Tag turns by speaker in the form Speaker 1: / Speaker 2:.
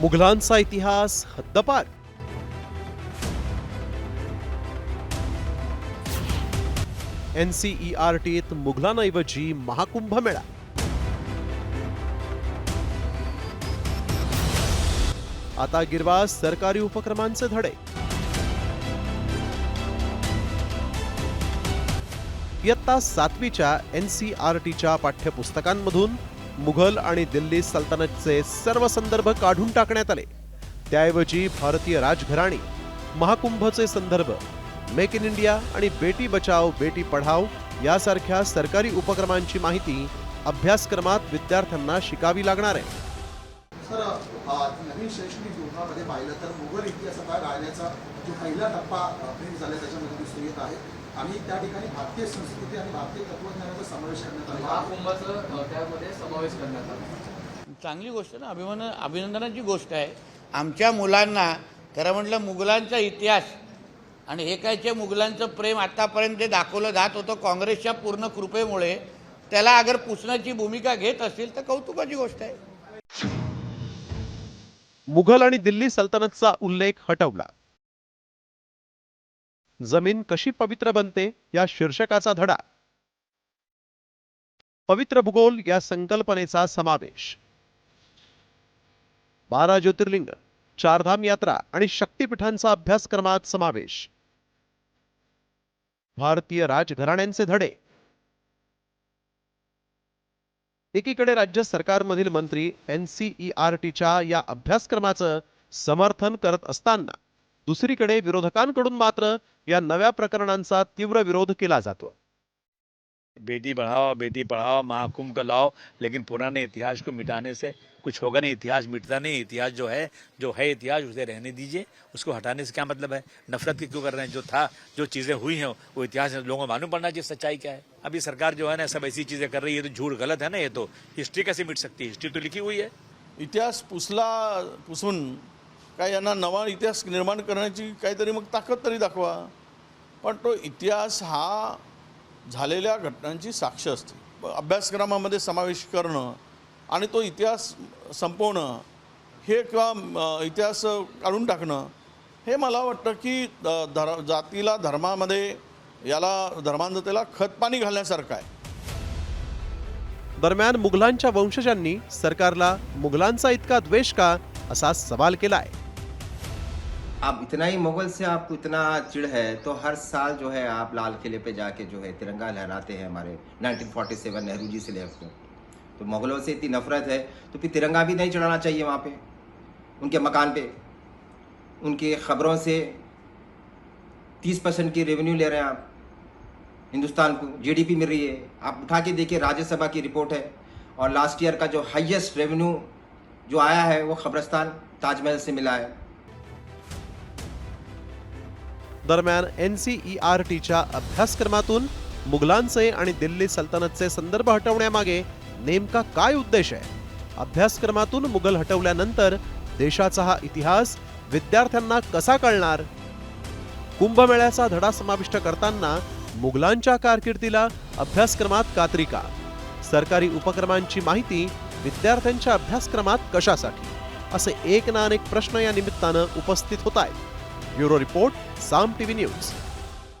Speaker 1: मुघलांचा इतिहास हद्दपार N C E R टीत मुघलांऐवजी महाकुंभमेळा आता गिरवास सरकारी उपक्रमांचे धडे. इयत्ता सातवीच्या एन सी आर टीच्या पाठ्यपुस्तकांमधून मुघल आणि दिल्ली सल्तनतचे सर्व संदर्भ काढून टाकण्यात आले. त्याऐवजी भारतीय राजघराणी महाकुंभचे संदर्भ मेक इन इंडिया आणि बेटी बचाव बेटी पढाव यासारख्या सरकारी उपक्रमांची माहिती अभ्यासक्रमात विद्यार्थ्यांना शिकावी लागणार आहे.
Speaker 2: सर नवीन शैक्षणिक धोरणामध्ये पाहिलं तर मुघल इतिहासाचा राहण्याचा जो पहिला टप्पा प्रिंट झाला त्याच्यामध्ये येत आहे. आणि त्या ठिकाणी भारतीय संस्कृती आणि भारतीय तत्वज्ञानाचा समावेश करण्यात आला.
Speaker 3: महाकुंभाचं त्यामध्ये समावेश करण्यात आला.
Speaker 4: चांगली गोष्ट ना अभिमान अभिनंदनाची गोष्ट आहे. आमच्या मुलांना खरं म्हटलं मुघलांचा इतिहास आणि हे कायचे मुघलांचं प्रेम आतापर्यंत जे दाखवलं जात होतं काँग्रेसच्या पूर्ण कृपेमुळे त्याला अगर पुसण्याची भूमिका घेत असतील तर कौतुकाची गोष्ट आहे.
Speaker 1: मुघल आणि दिल्ली सल्तनतचा उल्लेख हटवला. जमीन कशी पवित्र बनते या शीर्षकाचा धडा. पवित्र भूगोल या संकल्पनेचा समावेश. बारा ज्योतिर्लिंग चारधाम यात्रा आणि शक्तिपीठांचा अभ्यासक्रमात समावेश. भारतीय राजघराण्यांचे धडे. एकीकडे राज्य सरकारमधील मंत्री एन सी ई आर टीच्या या अभ्यासक्रमाचं समर्थन करत असताना दुसरीकडे विरोधकांकडून मात्र या नव्या प्रकरणांचा तीव्र विरोध केला जातो.
Speaker 5: बेटी बढ़ाओ बेटी पढ़ाओ महाकुंभ का लाओ लेकिन पुराने इतिहास को मिटाने से कुछ होगा नहीं। इतिहास मिटता नहीं। इतिहास जो है जो है इतिहास उसे रहने दीजिए। उसको हटाने से क्या मतलब है? नफरत की क्यों कर रहे हैं? जो था जो चीज़ें हुई हैं वो इतिहास लोगों को मालूम पड़ना चाहिए सच्चाई क्या है। अभी सरकार जो है ना सब ऐसी चीज़ें कर रही है तो झूठ गलत है ना ये तो। हिस्ट्री कैसे मिट सकती है? हिस्ट्री तो लिखी हुई है।
Speaker 6: इतिहास पुसला पुसून काय यांना नवा इतिहास निर्माण करण्याची काहीतरी मग ताकद तरी दाखवा. पण तो इतिहास हा झालेल्या घटनांची साक्ष असते. अभ्यासक्रमामध्ये समावेश करणं आणि तो इतिहास संपवणं हे किंवा इतिहास काढून टाकणं हे मला वाटतं की धर जातीला धर्मामध्ये याला धर्मांधतेला खतपाणी घालण्यासारखं आहे.
Speaker 1: दरम्यान मुघलांच्या वंशजांनी सरकारला मुघलांचा इतका द्वेष का असा सवाल केला आहे
Speaker 7: आप इतना ही मुगल से आपको इतना चिड़ है तो हर साल जो है आप लाल किले पे जाके जो है तिरंगा लहराते हैं हमारे 1947 नेहरू जी से लेकर। तो मुगलों से इतनी नफरत है तो फिर तिरंगा भी नहीं चढ़ाना चाहिए वहाँ पे, उनके मकान पे। उनके खबरों से 30 परसेंट की रेवेन्यू ले रहे हैं आप, हिंदुस्तान को जीडीपी मिल रही है। आप उठा के देखिए, राज्यसभा की रिपोर्ट है, और लास्ट ईयर का जो हाईएस्ट रेवेन्यू जो आया है, वो खबरस्तान, ताजमहल से मिला है।
Speaker 1: दरम्यान एन सी ई आर टीच्या अभ्यासक्रमातून मुघलांचे आणि दिल्ली सल्तनतचे संदर्भ हटवण्यामागे नेमका काय उद्देश आहे? अभ्यासक्रमातून मुघल हटवल्यानंतर देशाचा हा इतिहास विद्यार्थ्यांना कसा कळणार? कुंभमेळ्याचा धडा समाविष्ट करताना मुघलांच्या कारकिर्दीला अभ्यासक्रमात कात्री का? सरकारी उपक्रमांची माहिती विद्यार्थ्यांच्या अभ्यासक्रमात कशासाठी? असे एक ना अनेक प्रश्न या निमित्तानं उपस्थित होत आहेत. Bureau report Sam T V news